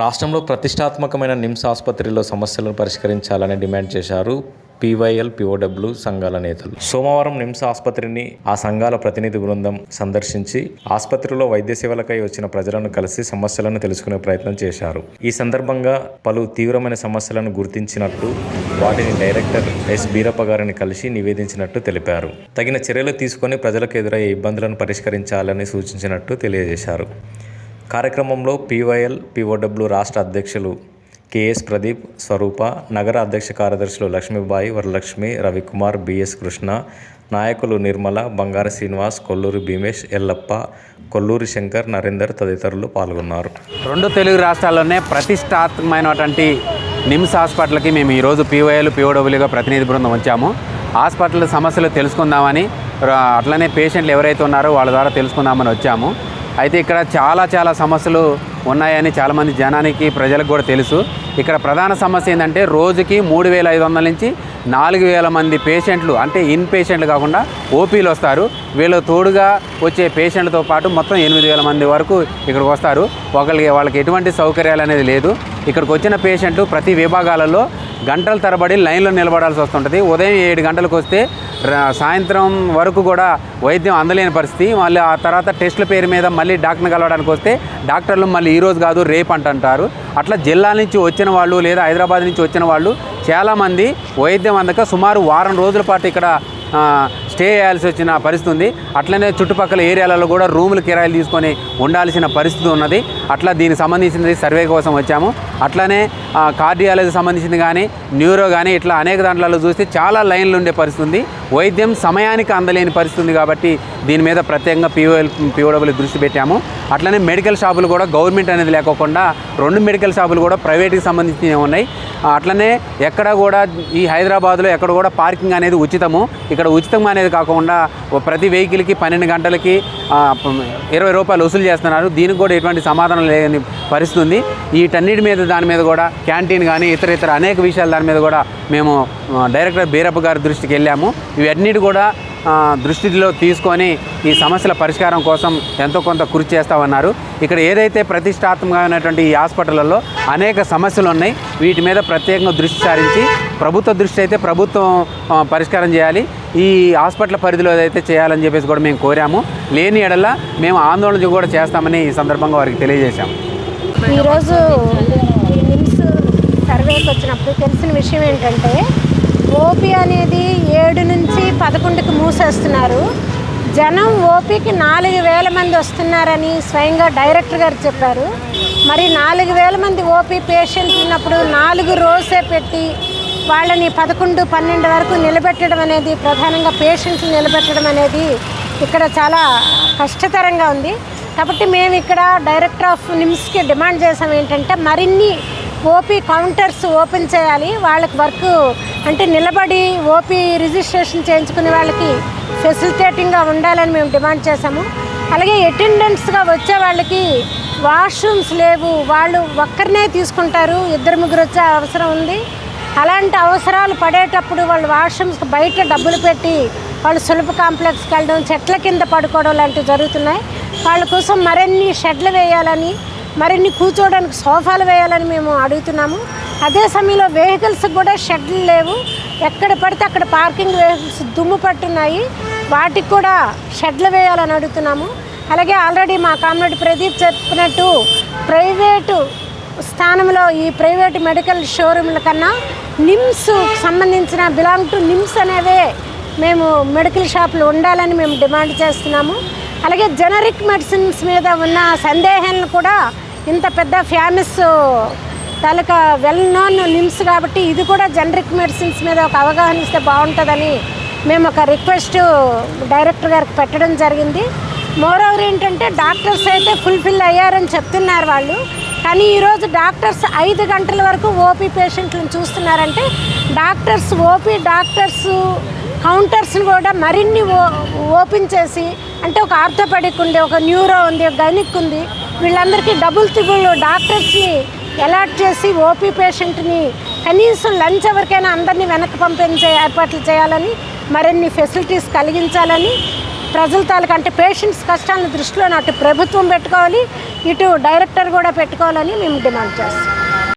రాష్ట్రంలో ప్రతిష్టాత్మకమైన నిమ్స్ ఆసుపత్రిలో సమస్యలను పరిష్కరించాలని డిమాండ్ చేశారు పీవైఎల్ పీఓడబ్ల్యూ సంఘాల నేతలు. సోమవారం నిమ్స్ ఆసుపత్రిని ఆ సంఘాల ప్రతినిధి బృందం సందర్శించి ఆసుపత్రిలో వైద్య సేవలకై వచ్చిన ప్రజలను కలిసి సమస్యలను తెలుసుకునే ప్రయత్నం చేశారు. ఈ సందర్భంగా పలు తీవ్రమైన సమస్యలను గుర్తించినట్టు వాటిని డైరెక్టర్ ఎస్ బీరప్ప గారిని కలిసి నివేదించినట్టు తెలిపారు. తగిన చర్యలు తీసుకొని ప్రజలకు ఎదురయ్యే ఇబ్బందులను పరిష్కరించాలని సూచించినట్టు తెలియజేశారు. కార్యక్రమంలో పీవైఎల్ పీఓడబ్ల్యూ రాష్ట్ర అధ్యక్షులు కెఎస్ ప్రదీప్ స్వరూప నగర అధ్యక్ష కార్యదర్శులు లక్ష్మీబాయి వరలక్ష్మి రవికుమార్ బిఎస్ కృష్ణ నాయకులు నిర్మల బంగారు శ్రీనివాస్ కొల్లూరి భీమేష్ ఎల్లప్ప కొల్లూరి శంకర్ నరేందర్ తదితరులు పాల్గొన్నారు. రెండు తెలుగు రాష్ట్రాల్లోనే ప్రతిష్టాత్మకమైనటువంటి నిమ్స్ హాస్పిటల్కి మేము ఈరోజు పీవైఎల్ పీఓడబ్ల్యూగా ప్రతినిధి బృందం వచ్చాము. హాస్పిటల్ సమస్యలు తెలుసుకుందామని అట్లనే పేషెంట్లు ఎవరైతే ఉన్నారో వాళ్ళ ద్వారా తెలుసుకుందామని వచ్చాము. అయితే ఇక్కడ చాలా చాలా సమస్యలు ఉన్నాయని చాలామంది జనానికి ప్రజలకు కూడా తెలుసు. ఇక్కడ ప్రధాన సమస్య ఏంటంటే రోజుకి మూడు వేల ఐదు వందల నుంచి నాలుగు వేల మంది పేషెంట్లు అంటే ఇన్ పేషెంట్లు కాకుండా ఓపీలు వస్తారు. వీళ్ళు తోడుగా వచ్చే పేషెంట్లతో పాటు మొత్తం ఎనిమిది వేల మంది వరకు ఇక్కడికి వస్తారు. ఒకరికి వాళ్ళకి ఎటువంటి సౌకర్యాలు అనేది లేదు. ఇక్కడికి వచ్చిన పేషెంట్లు ప్రతి విభాగాలలో గంటల తరబడి లైన్లో నిలబడాల్సి వస్తుంటుంది. ఉదయం ఏడు గంటలకు వస్తే సాయంత్రం వరకు కూడా వైద్యం అందలేని పరిస్థితి. మళ్ళీ ఆ తర్వాత టెస్టుల పేరు మీద మళ్ళీ డాక్టర్ని కలవడానికి వస్తే డాక్టర్లు మళ్ళీ ఈరోజు కాదు రేపు అంటుంటారు అట్లా జిల్లా నుంచి వచ్చిన వాళ్ళు లేదా హైదరాబాద్ నుంచి వచ్చిన వాళ్ళు చాలామంది వైద్యం అందక సుమారు వారం రోజుల పాటు ఇక్కడ స్టే చేయాల్సి వచ్చిన పరిస్థితి ఉంది. అట్లనే చుట్టుపక్కల ఏరియాలలో కూడా రూములు కిరాయిలు తీసుకొని ఉండాల్సిన పరిస్థితి ఉన్నది. అట్లా దీనికి సంబంధించింది సర్వే కోసం వచ్చాము. అట్లనే కార్డియాలజీ సంబంధించింది కానీ న్యూరో కానీ ఇట్లా అనేక దాంట్లలో చూస్తే చాలా లైన్లు ఉండే పరిస్థితి ఉంది వైద్యం సమయానికి అందలేని పరిస్థితి ఉంది కాబట్టి దీని మీద ప్రత్యేకంగా పీఓఎల్ పీఓడబ్ల్యూ దృష్టి పెట్టాము. అట్లనే మెడికల్ షాపులు కూడా గవర్నమెంట్ అనేది లేకోకుండా రెండు మెడికల్ షాపులు కూడా ప్రైవేట్కి సంబంధించినవి ఉన్నాయి. అట్లనే ఎక్కడ కూడా ఈ హైదరాబాద్లో ఎక్కడ కూడా పార్కింగ్ అనేది ఉచితము. ఇక్కడ ఉచితం అనేది కాకుండా ప్రతి వెహికల్కి పన్నెండు గంటలకి ఇరవై రూపాయలు వసూలు చేస్తున్నారు. దీనికి కూడా ఎటువంటి సమాధానం లేని పరిస్థితి ఉంది. వీటన్నిటి మీద దాని మీద కూడా క్యాంటీన్ కానీ ఇతర ఇతర అనేక విషయాలు దాని మీద కూడా మేము డైరెక్టర్ బీరప్ప గారి దృష్టికి వెళ్ళాము. ఇవన్నిటి కూడా దృష్టిలో తీసుకొని ఈ సమస్యల పరిష్కారం కోసం ఎంతో కొంత కృషి చేస్తామన్నారు. ఇక్కడ ఏదైతే ప్రతిష్టాత్మకమైనటువంటి ఈ హాస్పిటల్లో అనేక సమస్యలు ఉన్నాయి వీటి మీద ప్రత్యేకంగా దృష్టి సారించి ప్రభుత్వ దృష్టి అయితే ప్రభుత్వం పరిష్కారం చేయాలి. ఈ హాస్పిటల్ పరిధిలో అయితే చేయాలని చెప్పేసి కూడా మేము కోరాము. లేని ఎడల మేము ఆందోళన కూడా చేస్తామని ఈ సందర్భంగా వారికి తెలియజేశాము. ఈరోజు నిమ్స్ సర్వేకి వచ్చినప్పుడు తెలిసిన విషయం ఏంటంటే ఓపీ అనేది ఏడు నుంచి పదకొండుకి మూసేస్తున్నారు. జనం ఓపీకి నాలుగు వేల మంది వస్తున్నారని స్వయంగా డైరెక్టర్ గారు చెప్పారు. మరి నాలుగు వేల మంది ఓపీ పేషెంట్ ఉన్నప్పుడు నాలుగు రోజే పెట్టి వాళ్ళని పదకొండు పన్నెండు వరకు నిలబెట్టడం అనేది ప్రధానంగా పేషెంట్లు నిలబెట్టడం అనేది ఇక్కడ చాలా కష్టతరంగా ఉంది. కాబట్టి మేము ఇక్కడ డైరెక్టర్ ఆఫ్ నిమ్స్కి డిమాండ్ చేసాం ఏంటంటే మరిన్ని ఓపీ కౌంటర్స్ ఓపెన్ చేయాలి. వాళ్ళకి వర్క్ అంటే నిలబడి ఓపీ రిజిస్ట్రేషన్ చేయించుకునే వాళ్ళకి ఫెసిలిటేటింగ్గా ఉండాలని మేము డిమాండ్ చేసాము అలాగే అటెండెంట్స్గా వచ్చే వాళ్ళకి వాష్రూమ్స్ లేవు. వాళ్ళు ఒక్కరినే తీసుకుంటారు. ఇద్దరు ముగ్గురు వచ్చే అవసరం ఉంది. అలాంటి అవసరాలు పడేటప్పుడు వాళ్ళు వాష్రూమ్స్కి బయట డబ్బులు పెట్టి వాళ్ళు సులభ కాంప్లెక్స్కి వెళ్ళడం చెట్ల కింద పడుకోవడం లాంటివి జరుగుతున్నాయి. వాళ్ళ కోసం మరిన్ని షెడ్లు వేయాలని మరిన్ని కూర్చోవడానికి సోఫాలు వేయాలని మేము అడుగుతున్నాము. అదే సమయంలో వెహికల్స్ కూడా షెడ్లు లేవు. ఎక్కడ పడితే అక్కడ పార్కింగ్ వెహికల్స్ దుమ్ము పట్టున్నాయి. వాటికి కూడా షెడ్లు వేయాలని అడుగుతున్నాము. అలాగే ఆల్రెడీ మా కామ్రేడ్ ప్రదీప్ చెప్పినట్టు ప్రైవేటు స్థానంలో ఈ ప్రైవేట్ మెడికల్ షోరూమ్ల కన్నా నిమ్స్ సంబంధించిన బిలాంగ్ టు నిమ్స్ అనేవే మేము మెడికల్ షాపులు ఉండాలని మేము డిమాండ్ చేస్తున్నాము. అలాగే జనరిక్ మెడిసిన్స్ మీద ఉన్న సందేహాలను కూడా ఇంత పెద్ద ఫేమస్ తాలూకా వెల్ నోన్ నిమ్స్ కాబట్టి ఇది కూడా జనరిక్ మెడిసిన్స్ మీద ఒక అవగాహన ఇస్తే బాగుంటుందని మేము ఒక రిక్వెస్ట్ డైరెక్టర్ గారికి పెట్టడం జరిగింది. మోర్ ఓవర్ ఏంటంటే డాక్టర్స్ అయితే ఫుల్ఫిల్ అయ్యారని చెప్తున్నారు వాళ్ళు. కానీ ఈరోజు డాక్టర్స్ ఐదు గంటల వరకు ఓపీ పేషెంట్లను చూస్తున్నారంటే డాక్టర్స్ ఓపీ డాక్టర్స్ కౌంటర్స్ని కూడా మరిన్ని ఓ ఓపెన్ చేసి అంటే ఒక ఆర్థోపెడిక్ ఉంది ఒక న్యూరో ఉంది ఒక గైనిక్ ఉంది వీళ్ళందరికీ డబుల్ త్రిబుల్ డాక్టర్స్ని అలాట్ చేసి ఓపీ పేషెంట్ని కనీసం లంచ్ ఎవరికైనా అందరినీ వెనక్కి పంపించే ఏర్పాట్లు చేయాలని మరిన్ని ఫెసిలిటీస్ కలిగించాలని ప్రజల తాలూకు అంటే పేషెంట్స్ కష్టాలను దృష్టిలో అటు ప్రభుత్వం పెట్టుకోవాలి ఇటు డైరెక్టర్ కూడా పెట్టుకోవాలని మేము డిమాండ్ చేస్తాం